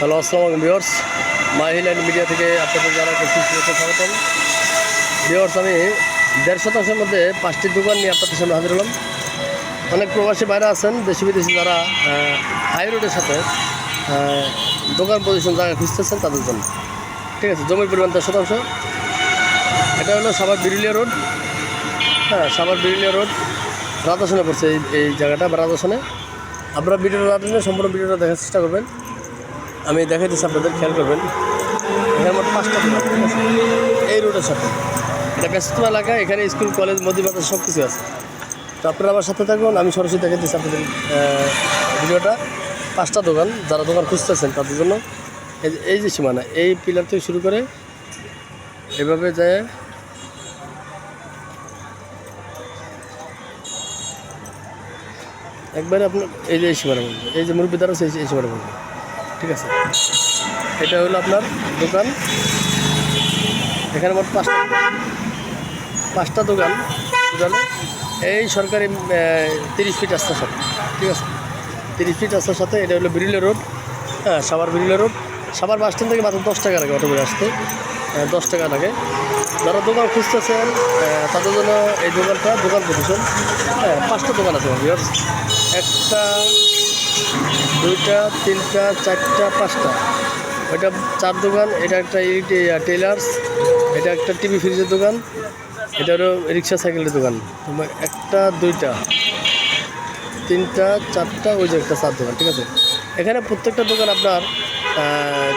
Hello, আসসালামু viewers মাই হিল্যান্ড media থেকে আপনাদের যারা স্বাগতম। ভিওর্স আমি দেড় শতাংশের মধ্যে পাঁচটি দোকান নিয়ে আপনাদের সামনে হাজির হলাম। অনেক প্রবাসী বাইরে আছেন, দেশি বিদেশি যারা হাই রোডের সাথে দোকান পজিশন জায়গা খুঁজতেছেন তাদের জন্য। ঠিক আছে, জমির পরিমাণ দেড় শতাংশ এটা হলো সাভার বিরুলিয়া রোড। হ্যাঁ সাভার বিরুলিয়া রোড। রাজাসনে পড়ছে এই এই জায়গাটা বা রাজাসনে আপনারা ভিডিওটা না সম্পূর্ণ ভিডিওটা দেখার চেষ্টা করবেন। আমি দেখাই দিচ্ছি, আপনাদের খেয়াল করবেন। এখানে মোট পাঁচটা দোকান ঠিক আছে? এই রোডের সাথে। এটা ব্যস্ততম এলাকা এখানে স্কুল, কলেজ মন্দির মাদ্রাসা সব কিছু আছে। তো আপনারা আমার সাথে থাকুন, আমি সরাসরি দেখে দিচ্ছি আপনাদের ভিডিওটা। পাঁচটা দোকান, যারা দোকান খুঁজতেছেন তাদের জন্য। এই যে- এই যে সীমানা, এই পিলার থেকে শুরু করে এভাবে যায়। একবারে আপনার, এই যে এই সীমানা বলব, এই যে মুরব্বী দ্বারা এই সীমানা বলব। ঠিক আছে। এটা হলো আপনার দোকান। এখানে মোট পাঁচটা পাঁচটা দোকান। টোটালে এই সরকারি তিরিশ ফিট রাস্তার সাথে ঠিক আছে? তিরিশ ফিট রাস্তার সাথে এটা হলো বিরিলে রোড। হ্যাঁ সাবার বিরিলে রোড। সাবার বাস স্ট্যান্ড থেকে মাত্র দশ টাকা লাগে অটো করে আসতে। আহ, দশ টাকা লাগে। যারা দোকান খুঁজতেছেন তাদের জন্য এই দোকানটা দোকান প্রতিষ্ঠান হ্যাঁ পাঁচটা দোকান আছে একটা দুইটা, তিনটা, চারটা, পাঁচটা। ওইটা চার দোকান, এটা একটা টেলার্স এটা একটা টিভি ফ্রিজের দোকান, এটা হলো রিক্সা সাইকেলের দোকান। একটা, দুইটা, তিনটা, চারটা, ওই যে একটা চার দোকান, ঠিক আছে? এখানে প্রত্যেকটা দোকান আপনার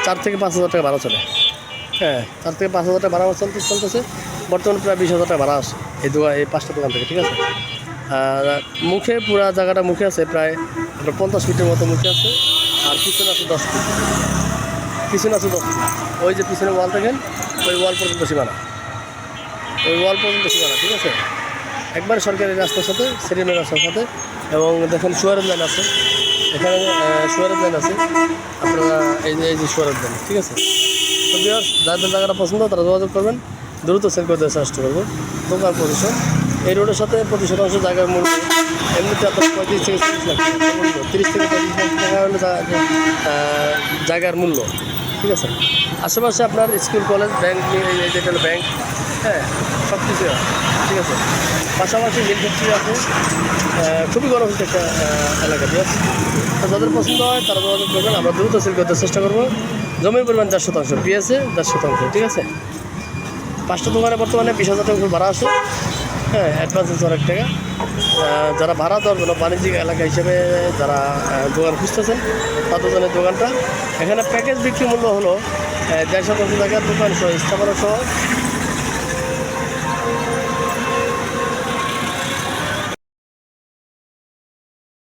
চার থেকে পাঁচ হাজার টাকা ভাড়া চলে। হ্যাঁ চার থেকে পাঁচ হাজার টাকা ভাড়া চলতে চলতেছে। বর্তমানে প্রায় বিশ হাজার টাকা ভাড়া আসে এই দোকান এই পাঁচটা দোকান থেকে, ঠিক আছে? আর মুখে, পুরা জায়গাটা মুখে আছে, প্রায় আপনার পঞ্চাশ ফিটের মতো মুখে আছে, আর পিছনে আছে দশ ফিট পিছনে আছে দশ ফিট ওই যে পিছনে ওয়াল দেখেন, ওই ওয়াল পর্যন্ত সীমানা। ওই ওয়াল পর্যন্ত সীমানা, ঠিক আছে? একবারে সরকারি রাস্তার সাথে সেরিমের রাস্তার সাথে এবং দেখেন সুয়ারের লাইন আছে। এখানে সুয়ারের লাইন আছে। আপনারা এই যে এই যে সুয়ারের লাইন ঠিক আছে? তো যাদের জায়গাটা পছন্দ, তারা যোগাযোগ করবেন। দ্রুত সেল করে দেওয়ার চেষ্টা করব। দোকান পজিশন এই রোডের সাথে প্রতি শতাংশ জায়গার মূল্য এমনিতে আপনার পঁয়ত্রিশ থেকে তিরিশ লাখ টাকা মূল্য। তিরিশ থেকে পঁয়ত্রিশ লাখ টাকা হলো জায়গার মূল্য। ঠিক আছে? আশেপাশে আপনার স্কুল, কলেজ, ব্যাংক যেটা ব্যাংক হ্যাঁ সব কিছু আছে। ঠিক আছে? পাশাপাশি মিল ফ্যাক্টরি আছে। খুবই গণভিত একটা এলাকা, ঠিক আছে? তো যাদের পছন্দ হয়, তারা যোগাযোগ করবেন। আমরা দ্রুত সেল করতে চেষ্টা করব। জমির পরিমাণ চার শতাংশ পিএসে চার শতাংশ, ঠিক আছে? পাঁচটা দোকানে বর্তমানে বিশ হাজার টাকা ভাড়া আছে। হ্যাঁ অ্যাডভান্স আছে অনেক টাকা। যারা ভাড়া জন্য বাণিজ্যিক এলাকা হিসেবে যারা দোকান খুঁজতেছেন, তাদের জন্য দোকানটা। এখানে প্যাকেজ বিক্রি মূল্য হলো দেড়শো দেড় শতাংশ টাকা, দোকান সহ, স্থাপনা সহ